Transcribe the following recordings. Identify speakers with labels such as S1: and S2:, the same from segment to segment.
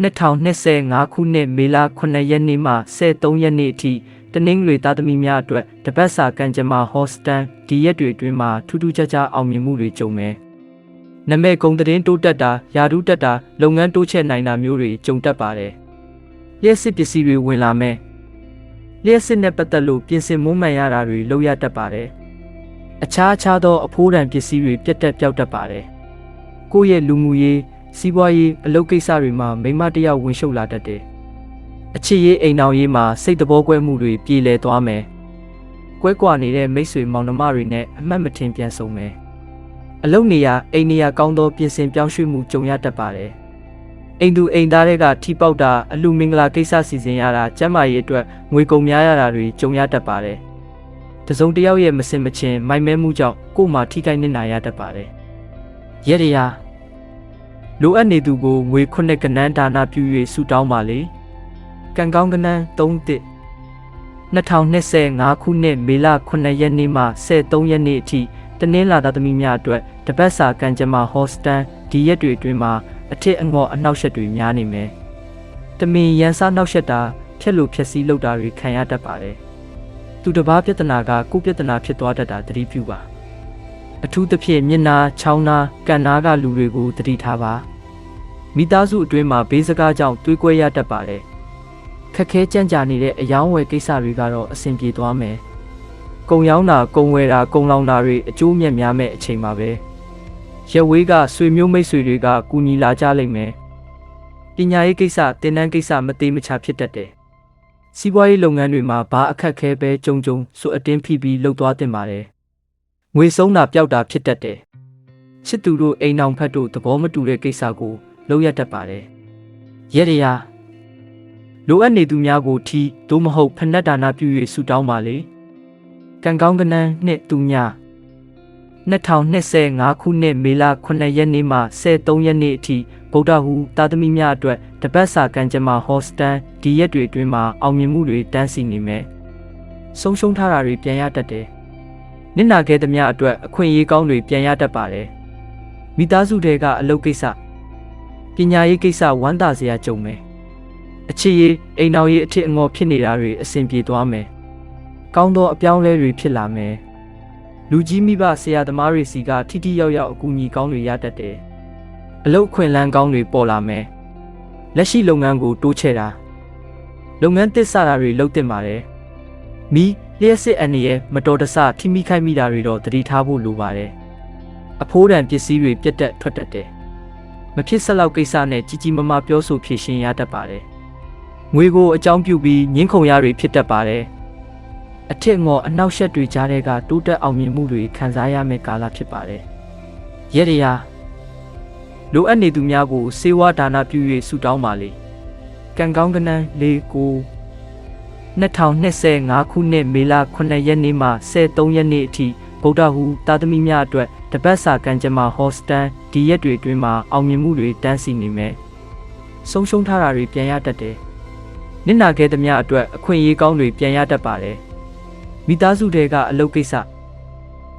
S1: 2025ခုနှစ်မေလ9ရက်နေ့မှ13ရက်နေ့အထိတနင်္ဂနွေသားသမီးများအတွက်တပတ်စာကံကြမ္မာဟော့စတန်ဒီရက်တွေအတွင်းမှာထူးထူးခြားခြားအောင်မြင်မှုတွေကြုံမယ်။နမဲကုံသတင်းတိုးတက်တာယာရုတက်တာလုပ်ငန်းတိုးချဲ့နိုင်တာမျိုးတွေကြုံတတ်ပါတယ်။လျှက်စစ်ပစ္စည်းတွေဝင်လာမယ်။လျှက်စစ်နဲ့ပတ်သက်လို့ပြင်ဆင်မွမ်းမံရတာတွေလုပ်ရတတ်ပါတယ်။အခြားအခြားသောအဖိုးတန်ပစ္စည်းတွေပြတ်တက်ပြောက်တတ်ပါတယ်။ကိုယ့်ရဲ့လူမှုရေး စီးပွားရေးအလုပ်ကိစ္စတွေမှာမိမတစ်ယောက်ဝင်ရှုပ်လာတတ်တယ်။အချစ်ရေးအိမ်အောင်ရေးမှာစိတ်တဘောကွဲမှုတွေပြေလည်သွားမယ်။ကွဲကွာနေတဲ့မိတ်ဆွေမောင်နှမတွေနဲ့အမှတ်မထင်ပြန်ဆုံမယ်။အလုပ်နေရာအိမ်နေရာကောင်းသောပြင်ဆင်ပြောင်းရွှေ့မှုကြုံရတတ်ပါတယ်။အိမ်သူအိမ်သားတွေကထိပေါက်တာအလူမင်္ဂလာကိစ္စစီစဉ်ရတာကျန်းမာရေးအတွက်ငွေကုန်များရတာတွေကြုံရတတ်ပါတယ်။တစုံတစ်ယောက်ရဲ့မစင်မချင်းမိုက်မဲမှုကြောင့်ကိုယ်မှာထိခိုက်နစ်နာရတတ်ပါတယ်။ရက်ရရာ လိုအပ်နေသူကိုငွေခုနှစ်ကနန်းဒါနပြု၍ဆုတောင်းပါလေကံကောင်းကနန်း3တစ်2025ခုနှစ်မေလ9ရက်နေ့မှ13ရက်နေ့အထိတနင်္လာသားသမီးများအတွက်တပတ်စာကံကြမ္မာဟော့စတန်ဒီရက်တွေအတွင်းမှာအထစ်အငေါ်အနောက်ရှက်တွေများနေမယ်တမင်ရန်စားနောက်ရှက်တာဖြက်လို့ဖြက်စီးလောက်တာတွေခံရတတ်ပါတယ်သူတစ်ပါးပြဿနာကကိုယ်ပြဿနာဖြစ်သွားတတ်တာသတိပြုပါ အထူးသဖြင့်မျက်နာချောင်းနာကန်နာကလူတွေကိုသတိထားပါမိသားစုအတွင်းမှာဘေးစကားကြောင့်တွေးကွဲရတတ်ပါတယ်ခက်ခဲကြမ်းကြာနေတဲ့အယောင်းဝယ်ကိစ္စတွေကတော့အဆင်ပြေသွားမယ်ကုံရောင်းတာကုံဝယ်တာကုံလောင်တာတွေအကျိုးမြတ်များမဲ့အချိန်ပါပဲရက်ဝေးကဆွေမျိုးမိတ်ဆွေတွေကကူညီလာကြလိမ့်မယ်ပညာရေးကိစ္စတင်တန်းကိစ္စမသေးမချာဖြစ်တတ်တယ်စီးပွားရေးလုပ်ငန်းတွေမှာဘာအခက်ခဲပဲကြုံကြုံဆိုအတင်းဖိပြီးလှုပ်သွားတင်ပါတယ် ငွေဆုံးတာပျောက်တာဖြစ်တတ်တယ်ချစ်သူတို့အိမ်အောင်ဖက်တို့သဘောမတူတဲ့ကိစ္စကိုလုပ်ရတတ်ပါတယ်ရက်ရရာလိုအပ်နေသူများကိုထီသို့မဟုတ်ဖဏတ်ဒါနပြု၍ဆုတောင်းပါလေကံကောင်းကနန်းနှင့်သူည2025ခုနှစ်မေလ9ရက်နေ့မှ13ရက်နေ့အထိဗုဒ္ဓဟူတာသမီများအတွက်တပတ်စာကံကြမ္မာဟော့စတန်ဒီရက်တွေအတွင်းမှာအောင်မြင်မှုတွေတန်းစီနေမယ်ဆုံးရှုံးထားတာတွေပြန်ရတတ်တယ် နစ်နာခဲ့သမျှအတွက်အခွင့်အရေးကောင်းတွေပြန်ရတတ်ပါတယ်မိသားစုတွေကအလုပ်ကိစ္စပညာရေးကိစ္စဝမ်းသာစရာကြုံမယ်အချစ်ရေးအိမ်တော်ရေးအထစ်အငေါ်ဖြစ်နေတာတွေအဆင်ပြေသွားမယ်ကောင်းသောအပြောင်းအလဲတွေဖြစ်လာမယ်လူကြီးမိဘဆရာသမားတွေစီကထိထိရောက်ရောက်အကူအညီကောင်းတွေရတတ်တယ်အလုပ်ခွင့်လန်းကောင်းတွေပေါ်လာမယ်လက်ရှိလုပ်ငန်းကိုတိုးချဲ့တာလုပ်ငန်းသစ်စတာတွေလုပ်တင်ပါတယ်မီ လျှက်စစ်အနေရဲ့မတော်တဆထိမိခိုက်မိတာတွေတော့တတိထားဖို့လိုပါတယ်အဖိုးတန်ပစ္စည်းတွေပြတ်တက်ထွက်တတ်တယ်မဖြစ်ဆက်လောက်ကိစ္စနဲ့ကြီးကြီးမားမားပြောဆိုဖြေရှင်းရတတ်ပါတယ်ငွေကိုအကြောင်းပြုပြီးငင်းခုန်ရတွေဖြစ်တတ်ပါတယ်အထက်ငေါ်အနောက်ရှက်တွေကြားတဲ့ကတိုးတက်အောင်မြင်မှုတွေခံစားရမယ့်ကာလဖြစ်ပါတယ်ရက်ရရာလိုအပ်နေသူများကိုစေဝါဒါနပြု၍ဆုတောင်းပါလေကံကောင်းကနန်း၄ကို 2025ခုနှစ်မေလ9ရက်နေ့မှ13ရက်နေ့အထိဗုဒ္ဓဟူတာသမီများအတွက်တပတ်စာကံကြမ္မာဟော့စတန်ဒီရက်တွေအတွင်းမှာအောင်မြင်မှုတွေတန်းစီနေမယ်ဆုံးရှုံးထားတာတွေပြန်ရတတ်တယ်နစ်နာခဲ့သမျှအတွက်အခွင့်အရေးကောင်းတွေပြန်ရတတ်ပါတယ်မိသားစုတွေကအလုပ်ကိစ္စ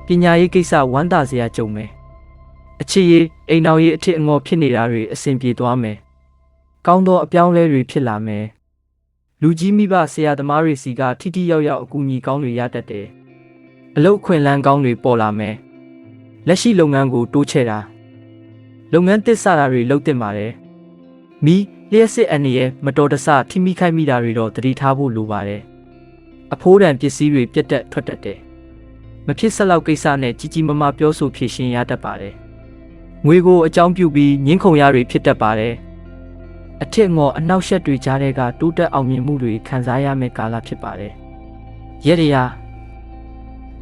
S1: ပညာရေးကိစ္စဝမ်းသာစရာကြုံမယ်အချစ်ရေးအိမ်တော်ရေးအထစ်အငေါ်ဖြစ်နေတာတွေအဆင်ပြေသွားမယ်ကောင်းသောအပြောင်းအလဲတွေဖြစ်လာမယ် လူကြီးမိဘဆရာသမားတွေစီကထိထိရောက်ရောက်အကူအညီကောင်းတွေရတတ်တယ်အလုပ်ခွင့်လန်းကောင်းတွေပေါ်လာမယ်လက်ရှိလုပ်ငန်းကိုတိုးချဲ့တာလုပ်ငန်းသစ်စတာတွေလုပ်တင်ပါတယ်မီလျှက်စစ်အနေရဲ့မတော်တဆထိမိခိုက်မိတာတွေတော့တတိထားဖို့လိုပါတယ်အဖိုးတန်ပစ္စည်းတွေပြတ်တက်ထွက်တတ်တယ်မဖြစ်ဆက်လောက်ကိစ္စနဲ့ကြီးကြီးမားမားပြောဆိုဖြေရှင်းရတတ်ပါတယ်ငွေကိုအကြောင်းပြုပြီးငင်းခုန်ရတွေဖြစ်တတ်ပါတယ် အထက်ငေါ်အနောက်ရှက်တွေကြားတဲ့ကတိုးတက်အောင်မြင်မှုတွေခံစားရမယ့်ကာလဖြစ်ပါတယ်ရက်ရရာ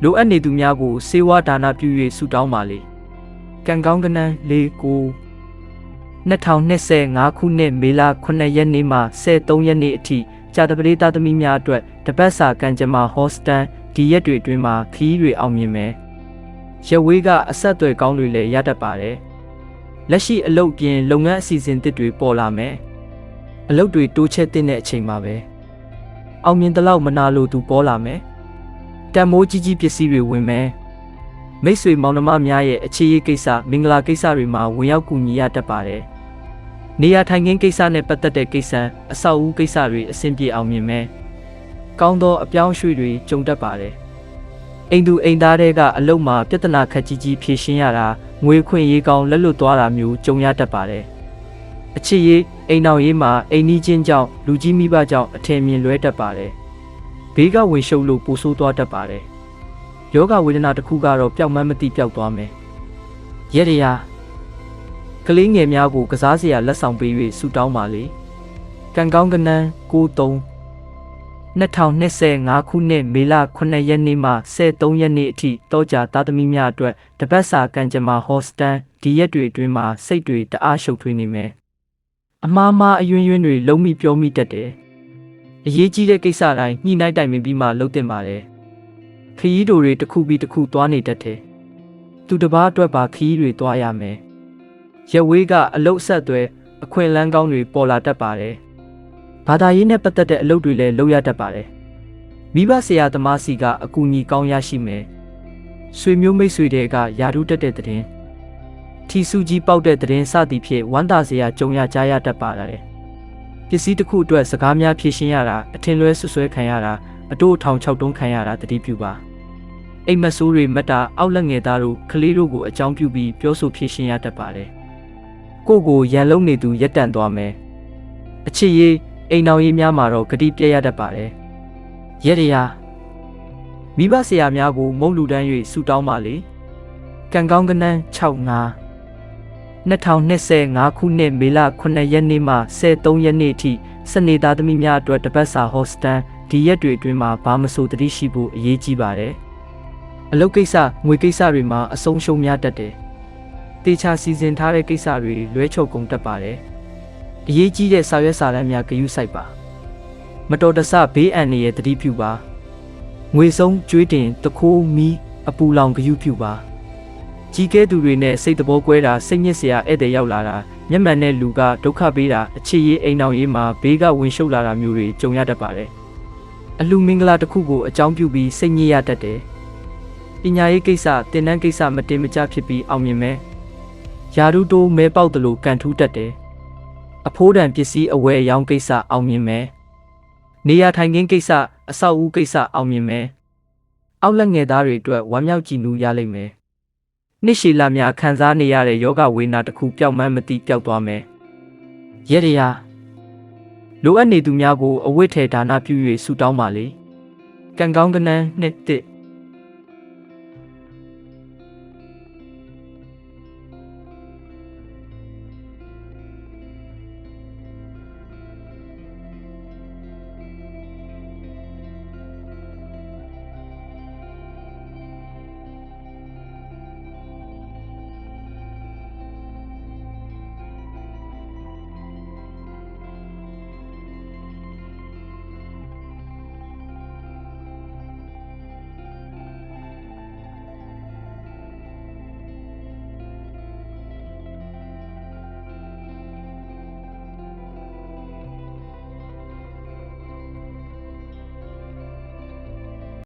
S1: လိုအပ်နေသူများကိုစေဝါဒါနပြု၍ဆုတောင်းပါလေကံကောင်းကနန်း၄ကို2025ခုနှစ်မေလ9ရက်နေ့မှ13ရက်နေ့အထိကြာတပလေးသားသမီးများအတွက်တပတ်စာကံကြမ္မာဟော့စတန်ဒီရက်တွေအတွင်းမှာခီးတွေအောင်မြင်မယ်ရဝေးကအဆက်အသွယ်ကောင်းတွေလည်းရတတ်ပါတယ် လက်ရှိအလုပ်ပြင်လုပ်ငန်းအစီအစဉ်တစ်တွေပေါ်လာမယ်အလုပ်တွေတိုးချဲ့တဲ့အချိန်မှာပဲအောင်မြင်တဲ့လောက်မနာလို့သူပေါ်လာမယ်တန်မိုးကြီးကြီးပစ္စည်းတွေဝင်မယ်မိတ်ဆွေမောင်နှမများရဲ့အခြေရေးကိစ္စမင်္ဂလာကိစ္စတွေမှာဝင်ရောက်ကူညီရတတ်ပါတယ်နေရာထိုင်ခင်းကိစ္စနဲ့ပတ်သက်တဲ့ကိစ္စအဆောက်အဦကိစ္စတွေအဆင်ပြေအောင်မြင်မယ်ကောင်းသောအပြောင်းအရွှေ့တွေကြုံတတ်ပါတယ် အိမ်သူအိမ်သားတွေကအလုတ်မှာပြဿနာခက်ကြီးကြီးဖြေရှင်းရတာငွေခွင့်ရေးကောင်းလက်လွတ်သွားတာမျိုးကြုံရတတ်ပါတယ်အချစ်ရေးအိမ်တော်ရေးမှာအိမ်နီးချင်းကြောင့်လူကြီးမိဘကြောင့်အထင်မြင်လွဲတတ်ပါတယ်ဘေးကဝင်ရှုပ်လို့ပူဆိုးသွားတတ်ပါတယ်ယောဂဝေဒနာတစ်ခုကတော့ပျောက်မှန်းမသိပျောက်သွားမယ်ရက်ရရာကလေးငယ်များကိုကစားစရာလက်ဆောင်ပေး၍ဆူတောင်းပါလေကံကောင်းကနန်း93 2025ခုနှစ်မေလ9ရက်နေ့မှ13ရက်နေ့အထိတောကြာသားသမီးများအတွက်တပတ်စာကံကြမ္မာဟော့စတန်ဒီရက်တွေအတွင်းမှာစိတ်တွေတအားရှုပ်ထွေးနေမယ်။အမားမားအယွင်းယွင်းတွေလုံးမိပြောမိတတ်တယ်။အရေးကြီးတဲ့ကိစ္စတိုင်းညှိနှိုင်းတိုင်ပင်ပြီးမှလုပ်တင်ပါတယ်။ခရီးတို့တွေတစ်ခုပြီးတစ်ခုသွားနေတတ်တယ်။သူတစ်ပါးအတွက်ပါခရီးတွေသွားရမယ်။ရက်ဝေးကအလုတ်အဆက်အသွဲအခွင့်အလန်းကောင်းတွေပေါ်လာတတ်ပါတယ်။ ဘာသာရေးနဲ့ပတ်သက်တဲ့အလုပ်တွေလည်းလုပ်ရတတ်ပါတယ်။မိဘဆရာသမားစီကအကူအညီကောင်းရရှိမယ်။ဆွေမျိုးမိတ်ဆွေတွေကယာရုတက်တဲ့တဲ့။ထီစုကြီးပေါက်တဲ့တဲ့စသည်ဖြင့်ဝမ်းသာစရာကြုံရကြရတတ်ပါတယ်။ပစ္စည်းတစ်ခုအတွက်စကားများဖြည့်ရှင်းရတာအထင်လွဲဆွဆွဲခံရတာအတိုးထောင်ချောက်တုံးခံရတာတတိပြုပါ။အိမ်မဆိုးတွေမတ်တာအောက်လက်ငယ်သားတို့ကလေးတို့ကိုအကြောင်းပြုပြီးပြောဆိုဖြည့်ရှင်းရတတ်ပါတယ်။ကိုယ့်ကိုရန်လုံးနေသူရက်တန့်သွားမယ်။အချစ်ရေး အိမ်တော်ရေးများမှာတော့ဂတိပြည့်ရတတ်ပါတယ်။ရက်ရရာမိဘဆရာများကိုမုံလူတန်း၍ဆူတောင်းပါလေ။ကံကောင်းကနန်း65 2025ခုနှစ်မေလ9ရက်နေ့မှ13ရက်နေ့အထိစနေသားသမီးများအတွက်တပတ်စာဟော့စတန်ဒီရက်တွေအတွင်းမှာဘာမဆိုတတိရှိဖို့အရေးကြီးပါတယ်။အလုပ်ကိစ္စငွေကိစ္စတွေမှာအဆုံးရှုံးများတတ်တယ်။တေချာစီစဉ်ထားတဲ့ကိစ္စတွေလွဲချုပ်ကုန်တတ်ပါတယ်။ အရေးကြီးတဲ့စာရွက်စာတမ်းများဂရုစိုက်ပါမတော်တဆဘေးအန္တရာယ်တတိပြုပါငွေဆုံးကျွေးတင်တခိုးမီးအပူလောင်ဂရုပြုပါကြီးကဲသူတွေနဲ့စိတ်တဘောကွဲတာစိတ်ညစ်စရာဧည့်သည်ရောက်လာတာမျက်မှန်တဲ့လူကဒုက္ခပေးတာအခြေရေးအိမ်အောင်ရေးမှာဘေးကဝင်ရှုပ်လာတာမျိုးတွေကြုံရတတ်ပါတယ်အလူမင်္ဂလာတစ်ခုကိုအကြောင်းပြုပြီးစိတ်ညစ်ရတတ်တယ်ပညာရေးကိစ္စတင်တန်းကိစ္စမတင်မကျဖြစ်ပြီးအောင်မြင်မယ်ယာရုတိုးမဲပေါက်တယ်လို့ကန်ထူးတတ်တယ် အဖိုးတန်ပစ္စည်းအဝယ်အယောင်းကိစ္စအောင်မြင်မယ်။နေရာထိုင်ခင်းကိစ္စအဆောက်အဦကိစ္စအောင်မြင်မယ်။အောက်လက်ငယ်သားတွေအတွက်ဝမ်းမြောက်ကြည်နူးရလိမ့်မယ်။နှစ်ရှည်လများခံစားနေရတဲ့ယောဂဝေဒနာတစ်ခုပျောက်မှန်းမသိပျောက်သွားမယ်။ရက်ရရာလိုအပ်နေသူများကိုအဝတ်ထဲဒါနပြု၍ဆုတောင်းပါလေ။ကံကောင်းကနန်းနှစ်တစ်